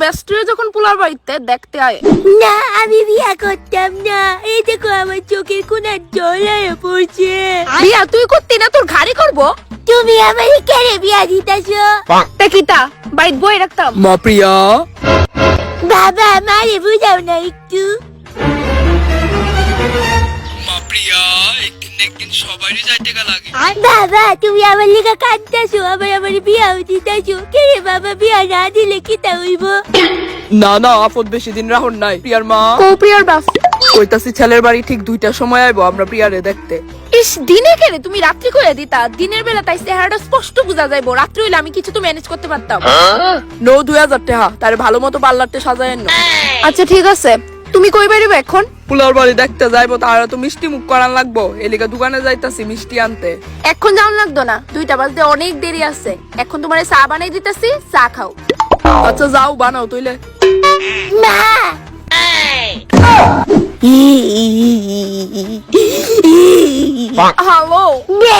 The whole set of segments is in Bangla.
বেস্টরে যখন পোলার বাড়িতে দেখতে আয়। না আমি বিয়া করতাম না। এই দেখো আমার চোখের কোনার জল হয়ে পড়ছে। বিয়া তুই করতি না তোর ঘাড়ি করব। তুমি আমার কেড়ে বিয়া দিতেছো? তা কিতা বাড়িত বই রাখতাম। মা প্রিয়া। বাবা আমারে বুঝাও না একটু। মা প্রিয়া একদিন সবারই যাইতে গা লাগে। বাবা তুমি আমার লিগা কাঁদতেছো আবার আমার বিয়াও দিতেছো কে রে বাবা বিয়া না দিলে কি তা হইব? না না আপদ বেশি দিন রাহুল নাই প্রিয়ার মা। কৌপ্রিয়ার বাস কইতাছি ছেলের বাড়ি ঠিক দুইটার সময় আইবো আমরা প্রিয়ারে দেখতে। ইস দিনে কেনে? তুমি রাত্রি করে দিতা দিনের বেলা তাই চেহারাটা স্পষ্ট বোঝা যাইবো। রাত্রি হইলে আমি কিছু তো ম্যানেজ করতে পারতাম। নো দুই হাজার টাকা তার ভালো মতো পার্লারটা সাজায় নো আচ্ছা ঠিক আছে। তুমি কই বাইরিবে এখন? পুলার বাড়ি দেখতে যাইবো তারা তো মিষ্টি মুখ করান লাগবো। এলিকা দোকানে যাইতাছি মিষ্টি আনতে। এখন যাওয়ান লাগতো না দুইটা বাজতে অনেক দেরি আছে। এখন তোমার চা বানাই দিতেছি চা খাও। আচ্ছা যাও বানাও তুইলে। মা হ্যালো! উমা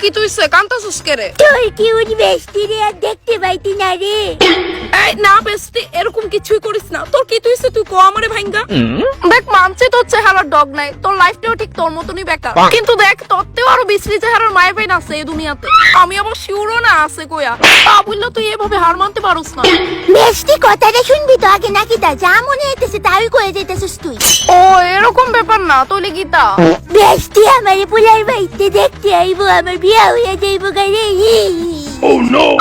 কি তুই সে কান্তাছিস কে রে? তোর কি উনি বেস্টি রে আর দেখতে পাইতি না রে? এই না বেস্টি এরকম কিছুই করিস না। তোর কি তুইছে তুই কো আমারে ভাঙ্গা দেখ মানছি তোর চেহারার ডগ নাই। তোর লাইফটাও ঠিক তোর মতনই বেকার। কিন্তু দেখ তোরতেও আরও বিশ্রী চেহারার মায়ের পাইন আছে এই দুনিয়াতে। আমি আবার শিওরও না আছে কইয়া তা বলল তুই এভাবে হার মানতে পারোস না। বেস্টি কথাটা শুনবি তো আগে নাকি তা? যা মনে হইতেছে তাই করে যেতেছিস তুই। ও এরকম না তো লিগিতা বেস্টি আমার পুলার বাড়িতে দেখতে আইবো আমার বিয়া হইয়া যাইবো গারে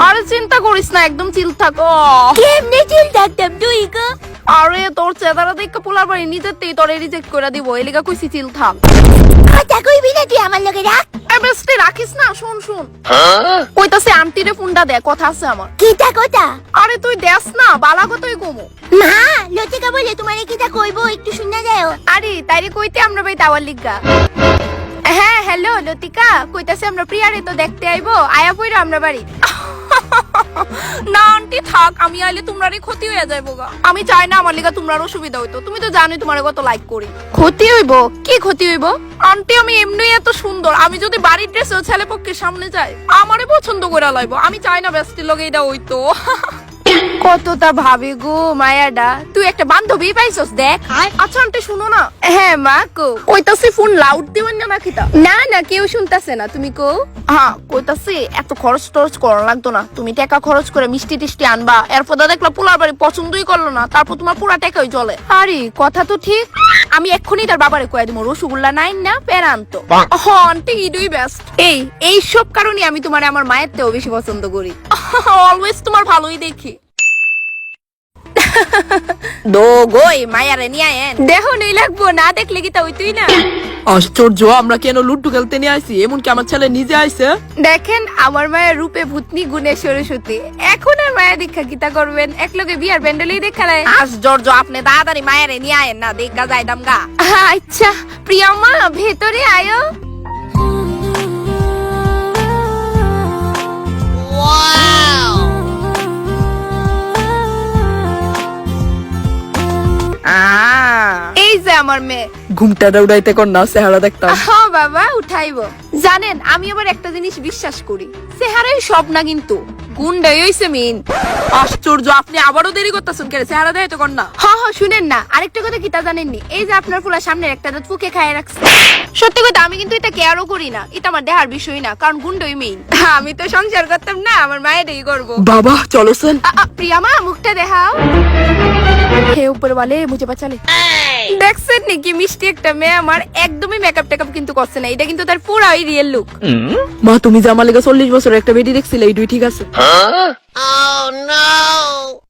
আরে চিন্তা করিস না একদম চিল থাকো। কেমনে চিল থাকতাম তুই গো? আরে তোর চেহারা দেখে পোলার বাড়ি নিজেতেই তোরে রিজেক্ট করে দিব। এলিগা কইছি চিল থাক কথা কইবি না তুই আমার লগে রাখ। এ রাখিস না শুন শুন। কইতাছে আন্টিরে ফোনটা দে কথা আছে আমার। কিতা কথা? আরে তুই দেস না বালা কতই কমু। মা লতিকা বলে তোমার কিতা কইবো একটু শুনে যাও আরে তাইরে কইতে আমরা ভাই তাওয়ার লিগা। হ্যাঁ হ্যালো লতিকা কইতাছে আমরা প্রিয়ারে তো দেখতে আইবো আয়া পইরা আমরা বাড়ি। না, আন্টি, থাক, আমি আইলে তোমারই ক্ষতি হয়ে যাইব গা। আমি চাই না আমার লিগা তোমার অসুবিধা হইতো। তুমি তো জানোই তোমার কত লাইক করি। ক্ষতি হইবো? কি ক্ষতি হইবো? আন্টি, আমি এমনি এত সুন্দর। আমি যদি বাড়ির ড্রেসেও ছেলে পক্ষের সামনে যাই আমারে পছন্দ করে লাইবো। আমি চাই না ব্যস্তির লগে এটা হইতো। কতটা ভাবে গো মায়াডা। তুই একটা বান্ধবী পাইছস দেখ। আচ্ছা আন্টি শুনো না। হ্যাঁ মা কো কইতাছি ফোন লাউড দিবেন না নাকি তা? না না কেউ শুনতাছে না। তুমি কো হ্যাঁ কইতাছি এত খরচ টরচ করা লাগতো না। তুমি টাকা খরচ করে মিষ্টি টিষ্টি আনবা। এরপর দেখলা পোলার বাড়ি পছন্দই করল না। তারপর তোমার পুরা টাকাই চলে আরে কথা তো ঠিক। আমি এক্ষুনি তার বাবারে কয়ে দিব রসগোল্লা নাইন না পেরান্ত হ আন্টি ইডুই বেস্ট এই এই সব কারণে আমি তোমার আমার মায়ের থেকেও বেশি পছন্দ করি। অলওয়েজ তোমার ভালোই দেখি। দো গই মায়ারে নিয়ে আয়েন দেহ নেই লাগবো না দেখলে কি তা তুই না। আশ্চর্য আমরা কেন লুড্ডু খেলতে নিয়ে আইছি? এমনকি আমার ছেলে নিজে আইছে। দেখেন আমার মায়ের রূপে ভূতনি গুণে সরস্বতী এখন আর মায়া দীক্ষা গীতা করবেন এক লগে বিয়ার ব্যান্ডেলেই দেখা নেয় আশ্চর্য আপনি তাড়াতাড়ি মায়েরে নিয়ে আয়েন না দেখা যাইতাম গা। আচ্ছা প্রিয়া মা ভেতরে আয়ো। আমার মেয়ে। ঘুমটাটা উড়াইতে কর না চেহারা দেখতাম। হ্যাঁ বাবা উঠাইবো। জানেন আমি আবার একটা জিনিস বিশ্বাস করি। চেহারাই সব না কিন্তু। গুন্ডাই হইছে মেন। আশ্চর্য আপনি আবারও দেরি করতেছেন কেন? চেহারা দেয় তো কর না হ হ শুনেন না। আরেকটা কথা কি তা জানেননি? এই যে আপনার ফুলা সামনের একটা দাঁত ফুকে খায় রাখছে। সত্যি কথা আমি কিন্তু এটা কেয়ারও করি না। এটা আমার দেহার বিষয় না কারণ গুন্ডই মেইন আমি তো সংসার করতাম না আমার মায়েরই করব বাবা চলো সেন আ, প্রিয়ামা মুখটা দেখাও। হে উপর বলে বুঝে পাচালে দেখছেন নাকি মিষ্টি একটা মেয়ে আমার? একদমই মেকআপ টেকআপ কিন্তু করছে না। এটা কিন্তু তার পুরাই রিয়েল লুক মা তুমি যে আমার লেগে চল্লিশ বছর একটা বেডি দেখছিলে এই দুই ঠিক আছে। Huh? Oh no!